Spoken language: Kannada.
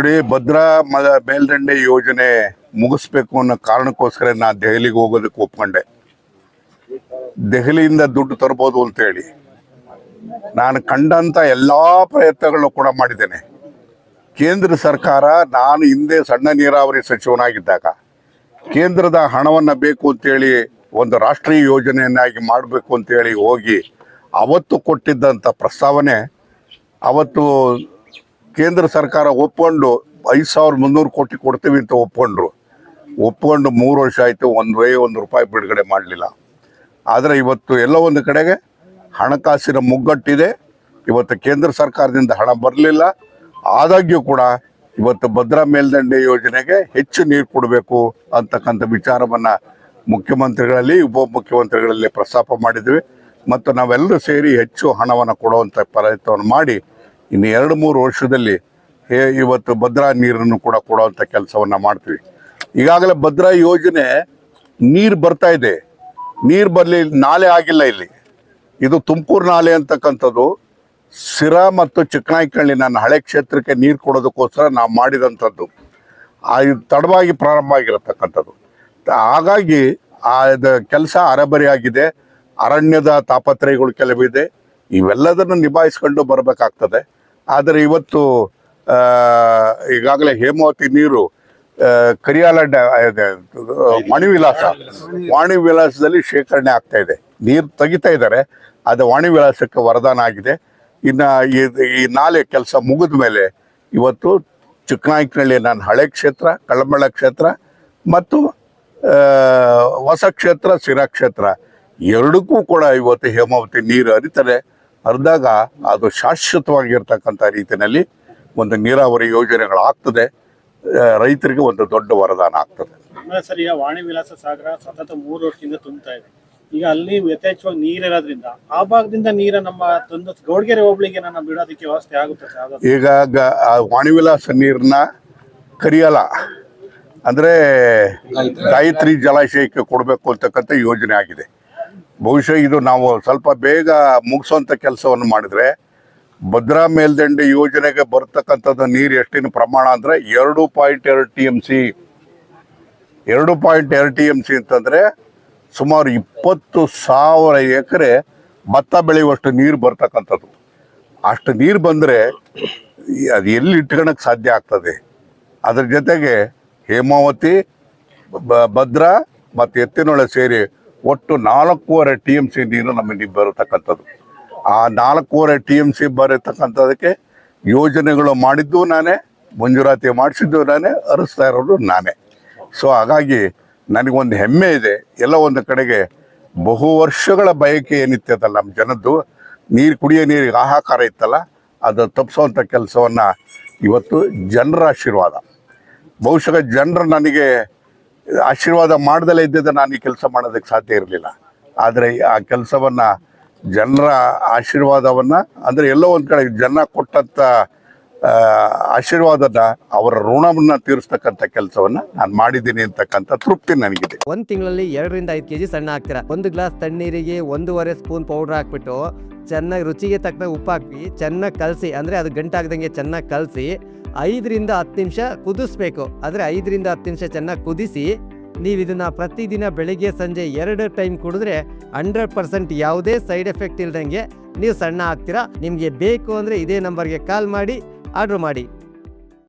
ನೋಡಿ, ಭದ್ರಾ ಮ ಮೇಲ್ದಂಡೆ ಯೋಜನೆ ಮುಗಿಸ್ಬೇಕು ಅನ್ನೋ ಕಾರಣಕ್ಕೋಸ್ಕರ ನಾ ದೆಹಲಿಗೆ ಹೋಗೋದಕ್ಕೆ ಒಪ್ಕೊಂಡೆ. ದೆಹಲಿಯಿಂದ ದುಡ್ಡು ತರ್ಬೋದು ಅಂತೇಳಿ ನಾನು ಕಂಡಂತ ಎಲ್ಲಾ ಪ್ರಯತ್ನಗಳನ್ನು ಕೂಡ ಮಾಡಿದ್ದೇನೆ. ಕೇಂದ್ರ ಸರ್ಕಾರ, ನಾನು ಹಿಂದೆ ಸಣ್ಣ ನೀರಾವರಿ ಸಚಿವನಾಗಿದ್ದಾಗ, ಕೇಂದ್ರದ ಹಣವನ್ನು ಬೇಕು ಅಂತೇಳಿ ಒಂದು ರಾಷ್ಟ್ರೀಯ ಯೋಜನೆಯನ್ನಾಗಿ ಮಾಡಬೇಕು ಅಂತೇಳಿ ಹೋಗಿ, ಅವತ್ತು ಕೊಟ್ಟಿದ್ದಂಥ ಪ್ರಸ್ತಾವನೆ, ಅವತ್ತು ಕೇಂದ್ರ ಸರ್ಕಾರ ಒಪ್ಕೊಂಡು ಐದು ಸಾವಿರದ ಮುನ್ನೂರು ಕೋಟಿ ಕೊಡ್ತೀವಿ ಅಂತ ಒಪ್ಕೊಂಡ್ರು. ಒಪ್ಕೊಂಡು ಮೂರು ವರ್ಷ ಆಯಿತು, ಒಂದು ವೇ, ಒಂದು ರೂಪಾಯಿ ಬಿಡುಗಡೆ ಮಾಡಲಿಲ್ಲ. ಆದರೆ ಇವತ್ತು ಎಲ್ಲ ಒಂದು ಕಡೆಗೆ ಹಣಕಾಸಿನ ಮುಗ್ಗಟ್ಟಿದೆ. ಇವತ್ತು ಕೇಂದ್ರ ಸರ್ಕಾರದಿಂದ ಹಣ ಬರಲಿಲ್ಲ. ಆದಾಗ್ಯೂ ಕೂಡ ಇವತ್ತು ಭದ್ರಾ ಮೇಲ್ದಂಡೆ ಯೋಜನೆಗೆ ಹೆಚ್ಚು ನೀರು ಕೊಡಬೇಕು ಅಂತಕ್ಕಂಥ ವಿಚಾರವನ್ನು ಮುಖ್ಯಮಂತ್ರಿಗಳಲ್ಲಿ, ಉಪಮುಖ್ಯಮಂತ್ರಿಗಳಲ್ಲಿ ಪ್ರಸ್ತಾಪ ಮಾಡಿದ್ವಿ. ಮತ್ತು ನಾವೆಲ್ಲರೂ ಸೇರಿ ಹೆಚ್ಚು ಹಣವನ್ನು ಕೊಡುವಂಥ ಪ್ರಯತ್ನವನ್ನು ಮಾಡಿ ಇನ್ನು ಎರಡು ಮೂರು ವರ್ಷದಲ್ಲಿ ಹೇ, ಇವತ್ತು ಭದ್ರಾ ನೀರನ್ನು ಕೂಡ ಕೊಡುವಂಥ ಕೆಲಸವನ್ನು ಮಾಡ್ತೀವಿ. ಈಗಾಗಲೇ ಭದ್ರಾ ಯೋಜನೆ ನೀರು ಬರ್ತಾ ಇದೆ. ನೀರು ಬರಲಿ, ನಾಲೆ ಆಗಿಲ್ಲ ಇಲ್ಲಿ. ಇದು ತುಮಕೂರು ನಾಲೆ ಅಂತಕ್ಕಂಥದ್ದು. ಸಿರಾ ಮತ್ತು ಚಿಕ್ಕನಾಯ್ಕಳ್ಳಿ ನನ್ನ ಹಳೆ ಕ್ಷೇತ್ರಕ್ಕೆ ನೀರು ಕೊಡೋದಕ್ಕೋಸ್ಕರ ನಾವು ಮಾಡಿದಂಥದ್ದು. ಇದು ತಡವಾಗಿ ಪ್ರಾರಂಭ ಆಗಿರತಕ್ಕಂಥದ್ದು. ಹಾಗಾಗಿ ಆ ಕೆಲಸ ಅರೆಬರಿಯಾಗಿದೆ. ಅರಣ್ಯದ ತಾಪತ್ರಯಗಳು ಕೆಲವಿದೆ. ಇವೆಲ್ಲದನ್ನು ನಿಭಾಯಿಸ್ಕೊಂಡು ಬರಬೇಕಾಗ್ತದೆ. ಆದರೆ ಇವತ್ತು ಈಗಾಗಲೇ ಹೇಮಾವತಿ ನೀರು ಕರಿಯಾಲ ವಾಣಿ ವಿಲಾಸ ವಾಣಿ ವಿಲಾಸದಲ್ಲಿ ಶೇಖರಣೆ ಆಗ್ತಾ ಇದೆ. ನೀರು ತೆಗಿತಾ ಇದ್ದಾರೆ ಅದು ವಾಣಿ ವಿಲಾಸಕ್ಕೆ ವರದಾನ ಆಗಿದೆ. ಇನ್ನು ಈ ನಾಲೆ ಕೆಲಸ ಮುಗಿದ ಮೇಲೆ ಇವತ್ತು ಚಿಕ್ಕನಾಯಕನಹಳ್ಳಿ ನಾನು ಹಳೆ ಕ್ಷೇತ್ರ ಕಳಂಬಳ ಕ್ಷೇತ್ರ ಮತ್ತು ಹೊಸ ಕ್ಷೇತ್ರ, ಸಿರಾ ಕ್ಷೇತ್ರ. ಎರಡಕ್ಕೂ ಕೂಡ ಇವತ್ತು ಹೇಮಾವತಿ ನೀರು ಹರಿತಾರೆ ಹರಿದಾಗ ಅದು ಶಾಶ್ವತವಾಗಿರ್ತಕ್ಕಂಥ ರೀತಿಯಲ್ಲಿ ಒಂದು ನೀರಾವರಿ ಯೋಜನೆಗಳಾಗ್ತದೆ ರೈತರಿಗೆ ಒಂದು ದೊಡ್ಡ ವರದಾನ ಆಗ್ತದೆ. ಆಮೇಲೆ ಸರ್ ಈಗ ವಾಣಿ ವಿಲಾಸ ಸಾಗರ ಸತತ ಮೂರು ವರ್ಷದಿಂದ ತುಂಬ್ತಾ ಇದೆ. ಈಗ ಅಲ್ಲಿ ಯಥೇಚ್ಛವಾಗಿ ನೀರಿರೋದ್ರಿಂದ ಆ ಭಾಗದಿಂದ ನೀರ ನಮ್ಮ ತಂದು ಗೌಡ್ಗೆರೆ ಹೋಬಳಿಗೆ ನನ್ನ ಬಿಡೋದಕ್ಕೆ ವ್ಯವಸ್ಥೆ ಆಗುತ್ತೆ ಈಗ ಗ- ಆ ವಾಣಿವಿಲಾಸ ನೀರನ್ನ ಕರಿಯಲ್ಲ ಅಂದ್ರೆ ಗಾಯತ್ರಿ ಜಲಾಶಯಕ್ಕೆ ಕೊಡಬೇಕು ಅಂತಕ್ಕಂಥ ಯೋಜನೆ ಆಗಿದೆ. ಬಹುಶಃ ಇದು ನಾವು ಸ್ವಲ್ಪ ಬೇಗ ಮುಗಿಸುವಂತ ಕೆಲಸವನ್ನು ಮಾಡಿದ್ರೆ ಭದ್ರಾ ಮೇಲ್ದಂಡೆ ಯೋಜನೆಗೆ ಬರ್ತಕ್ಕಂಥದ್ದು ನೀರು ಎಷ್ಟಿನ ಪ್ರಮಾಣ ಅಂದ್ರೆ ಎರಡು ಪಾಯಿಂಟ್ ಎರಡು ಟಿ ಎಂ ಸಿ ಎರಡು ಪಾಯಿಂಟ್ ಎರಡು ಟಿ ಎಂ ಸಿ ಅಂತಂದ್ರೆ ಸುಮಾರು ಇಪ್ಪತ್ತು ಸಾವಿರ ಎಕರೆ ಭತ್ತ ಬೆಳೆಯುವಷ್ಟು ನೀರು ಬರ್ತಕ್ಕಂಥದ್ದು. ಅಷ್ಟು ನೀರು ಬಂದರೆ ಅದು ಎಲ್ಲಿ ಇಟ್ಕೊಳಕ್ಕೆ ಸಾಧ್ಯ ಆಗ್ತದೆ? ಅದ್ರ ಜೊತೆಗೆ ಹೇಮಾವತಿ ಭದ್ರಾ ಮತ್ತು ಎತ್ತಿನೊಳೆ ಸೇರಿ ಒಟ್ಟು ನಾಲ್ಕೂವರೆ ಟಿ ಎಂ ಸಿ ನೀರು ನಮಗೆ ಬರತಕ್ಕಂಥದ್ದು. ಆ ನಾಲ್ಕೂವರೆ ಟಿ ಎಂ ಸಿ ಬರತಕ್ಕಂಥದಕ್ಕೆ ಯೋಜನೆಗಳು ಮಾಡಿದ್ದು ನಾನೇ, ಮಂಜೂರಾತಿ ಮಾಡಿಸಿದ್ದು ನಾನೇ, ಅರಿಸ್ತಾ ಇರೋದು ನಾನೇ. ಸೊ ಹಾಗಾಗಿ ನನಗೊಂದು ಹೆಮ್ಮೆ ಇದೆ. ಎಲ್ಲ ಒಂದು ಕಡೆಗೆ ಬಹು ವರ್ಷಗಳ ಬಯಕೆ ಏನಿತ್ತದಲ್ಲ ನಮ್ಮ ಜನದ್ದು, ನೀರು ಕುಡಿಯೋ ನೀರಿಗೆ ಹಾಹಾಕಾರ ಇತ್ತಲ್ಲ, ಅದು ತಪ್ಪಿಸುವಂಥ ಕೆಲಸವನ್ನು ಇವತ್ತು ಜನರ ಆಶೀರ್ವಾದ. ಬಹುಶಃ ಜನರು ನನಗೆ ಆಶೀರ್ವಾದ ಮಾಡ್ದಲೇ ಇದ್ದಿದ್ದು ನಾನು ಈ ಕೆಲಸ ಮಾಡೋದಕ್ಕೆ ಸಾಧ್ಯ ಇರಲಿಲ್ಲ. ಆದರೆ ಆ ಕೆಲಸವನ್ನು ಜನರ ಆಶೀರ್ವಾದವನ್ನು, ಅಂದರೆ ಎಲ್ಲೋ ಒಂದು ಕಡೆ ಜನ ಕೊಟ್ಟಂಥ ಆಶೀರ್ವಾದದ ಅವರ ಋಣವನ್ನು ತೀರಿಸ್ತಕ್ಕಂಥ ಕೆಲಸವನ್ನ ನಾನು ಮಾಡಿದ್ದೀನಿ ಅಂತಕ್ಕಂಥ ತೃಪ್ತಿ ನನಗಿದೆ. ಒಂದು ತಿಂಗಳಲ್ಲಿ ಎರಡರಿಂದ ಐದು ಕೆಜಿ ಸಣ್ಣ ಹಾಕ್ತೀರಾ? ಒಂದು ಗ್ಲಾಸ್ ತಣ್ಣೀರಿಗೆ ಒಂದೂವರೆ ಸ್ಪೂನ್ ಪೌಡರ್ ಹಾಕ್ಬಿಟ್ಟು ಚೆನ್ನಾಗಿ ರುಚಿಗೆ ತಕ್ಕ ಉಪ್ಪು ಹಾಕಿ ಚೆನ್ನಾಗಿ ಕಲಸಿ, ಅಂದರೆ ಅದು ಗಂಟಾಗ್ದಂಗೆ ಚೆನ್ನಾಗಿ ಕಲಸಿ ಐದರಿಂದ ಹತ್ತು ನಿಮಿಷ ಕುದಿಸ್ಬೇಕು. ಆದರೆ ಐದರಿಂದ ಹತ್ತು ನಿಮಿಷ ಚೆನ್ನಾಗಿ ಕುದಿಸಿ, ನೀವು ಇದನ್ನು ಪ್ರತಿದಿನ ಬೆಳಿಗ್ಗೆ ಸಂಜೆ ಎರಡು ಟೈಮ್ ಕುಡಿದ್ರೆ ಹಂಡ್ರೆಡ್ ಪರ್ಸೆಂಟ್ ಯಾವುದೇ ಸೈಡ್ ಎಫೆಕ್ಟ್ ಇಲ್ದಂಗೆ ನೀವು ಸಣ್ಣ ಆಗ್ತೀರಾ. ನಿಮಗೆ ಬೇಕು ಅಂದರೆ ಇದೇ ನಂಬರ್ಗೆ ಕಾಲ್ ಮಾಡಿ, ಆರ್ಡ್ರ್ ಮಾಡಿ.